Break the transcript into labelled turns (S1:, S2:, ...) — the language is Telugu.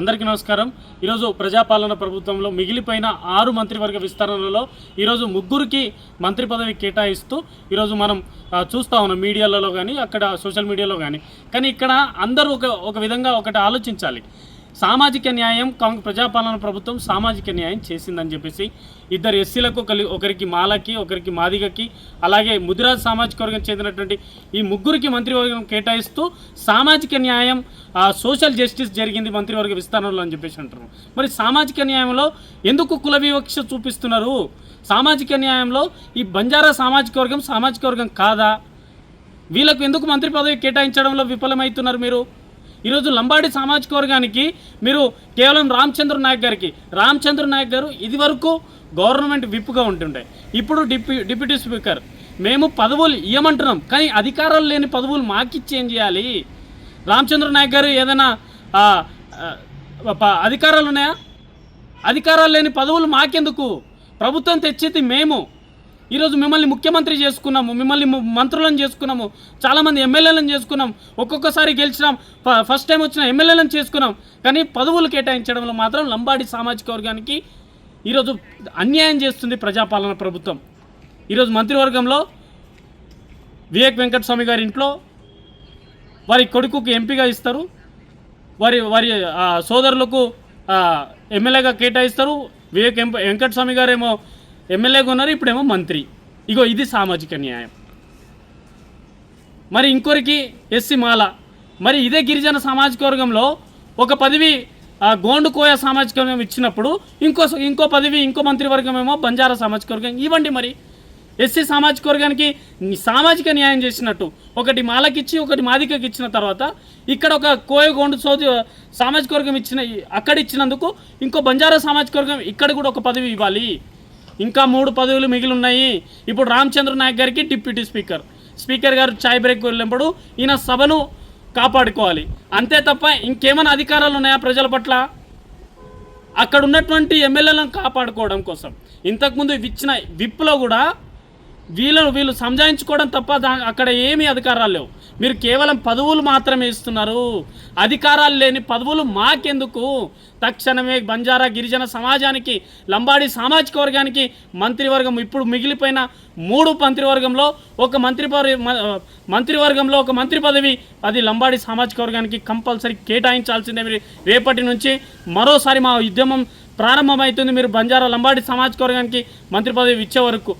S1: అందరికీ నమస్కారం. ఈరోజు ప్రజాపాలన ప్రభుత్వంలో మిగిలిపోయిన ఆరు మంత్రివర్గ విస్తరణలో ఈరోజు ముగ్గురికి మంత్రి పదవి కేటాయిస్తూ ఈరోజు మనం చూస్తూ చూస్తా ఉన్నాం మీడియాలలో కానీ అక్కడ సోషల్ మీడియాలో కానీ కానీ ఇక్కడ అందరూ ఒక ఒక విధంగా ఒకటి ఆలోచించాలి. సామాజిక న్యాయం కాంగ్రెస్ ప్రజాపాలన ప్రభుత్వం సామాజిక న్యాయం చేసిందని చెప్పేసి ఇద్దరు ఎస్సీలకు కలిగి ఒకరికి మాలకి ఒకరికి మాదిగకి అలాగే ముదిరాజ్ సామాజిక వర్గం చెందినటువంటి ఈ ముగ్గురికి మంత్రివర్గం కేటాయిస్తూ సామాజిక న్యాయం సోషల్ జస్టిస్ జరిగింది మంత్రివర్గ విస్తరణలో అని చెప్పేసి అంటారు మరి సామాజిక న్యాయంలో ఎందుకు కుల వివక్ష చూపిస్తున్నారు? సామాజిక న్యాయంలో ఈ బంజారా సామాజిక వర్గం సామాజిక వర్గం కాదా? వీళ్ళకు ఎందుకు మంత్రి పదవి కేటాయించడంలో విఫలమవుతున్నారు మీరు? ఈరోజు లంబాడి సామాజిక వర్గానికి మీరు కేవలం రామచంద్ర నాయక్ గారికి రామచంద్ర నాయక్ గారు ఇది వరకు గవర్నమెంట్ విప్గా ఉంటుండే. ఇప్పుడు డిప్యూ డిప్యూటీ స్పీకర్ మేము పదవులు ఇవ్వమంటున్నాం కానీ అధికారాలు లేని పదవులు మాకిచ్చి ఏం చేయాలి? రామచంద్ర నాయక్ గారు ఏదైనా అధికారాలు ఉన్నాయా? అధికారాలు లేని పదవులు మాకెందుకు? ప్రభుత్వం తెచ్చేది మేము. ఈరోజు మిమ్మల్ని ముఖ్యమంత్రి చేసుకున్నాము మిమ్మల్ని మంత్రులను చేసుకున్నాము చాలామంది ఎమ్మెల్యేలను చేసుకున్నాం ఒక్కొక్కసారి గెలిచినాం ఫ- ఫస్ట్ టైం వచ్చిన ఎమ్మెల్యేలను చేసుకున్నాం కానీ పదవులు కేటాయించడంలో మాత్రం లంబాడి సామాజిక వర్గానికి ఈరోజు అన్యాయం చేస్తుంది ప్రజాపాలన ప్రభుత్వం. ఈరోజు మంత్రివర్గంలో వివేక్ వెంకటస్వామి గారి ఇంట్లో వారి కొడుకుకి ఎంపీగా ఇస్తారు వారి వారి ఆ, సోదరులకు ఎమ్మెల్యేగా కేటాయిస్తారు వివేక్ వెంకటస్వామి గారేమో ఎమ్మెల్యేగా ఉన్నారు ఇప్పుడేమో మంత్రి. ఇగో ఇది సామాజిక న్యాయం. మరి ఇంకొరికి ఎస్సీ మాల. మరి ఇదే గిరిజన సామాజిక వర్గంలో ఒక పదవి గోండుకోయ గోండు సామాజిక వర్గం ఇచ్చినప్పుడు ఇంకో ఇంకో పదవి ఇంకో మంత్రివర్గం ఏమో బంజారా సామాజిక వర్గం ఇవ్వండి మరి. ఎస్సీ సామాజిక వర్గానికి సామాజిక న్యాయం చేసినట్టు. ఒకటి మాలకిచ్చి ఒకటి మాదికకి ఇచ్చిన తర్వాత ఇక్కడ ఒక కోయ గోండు సోది సామాజిక వర్గం ఇచ్చిన అక్కడ ఇచ్చినందుకు ఇంకో బంజారా సామాజిక వర్గం ఇక్కడ కూడా ఒక పదవి ఇవ్వాలి. ఇంకా మూడు పదవులు మిగిలి ఉన్నాయి ఇప్పుడు రామచంద్ర నాయక్ గారికి డిప్యూటీ స్పీకర్. స్పీకర్ గారు చాయ్ బ్రేక్ వెళ్ళినప్పుడు ఈయన సభను కాపాడుకోవాలి. అంతే తప్ప ఇంకేమైనా అధికారాలు ఉన్నాయా ప్రజల పట్ల? అక్కడ ఉన్నటువంటి ఎమ్మెల్యేలను కాపాడుకోవడం కోసం. ఇంతకుముందు ఇచ్చిన విప్లో కూడా వీళ్ళను వీళ్ళు సంజాయించుకోవడం తప్ప దా అక్కడ ఏమీ అధికారాలు లేవు. మీరు కేవలం పదవులు మాత్రమే ఇస్తున్నారు. అధికారాలు లేని పదవులు మాకెందుకు? తక్షణమే బంజారా గిరిజన సమాజానికి లంబాడి సామాజిక వర్గానికి మంత్రివర్గం ఇప్పుడు మిగిలిపోయిన మూడు మంత్రివర్గంలో ఒక మంత్రి పదవి మ- మంత్రివర్గంలో ఒక మంత్రి పదవి అది లంబాడి సామాజిక వర్గానికి కంపల్సరీ కేటాయించాల్సిందే. మీరు రేపటి నుంచి మరోసారి మా ఉద్యమం ప్రారంభమవుతుంది. మీరు బంజారా లంబాడి సామాజిక వర్గానికి మంత్రి పదవి ఇచ్చే వరకు.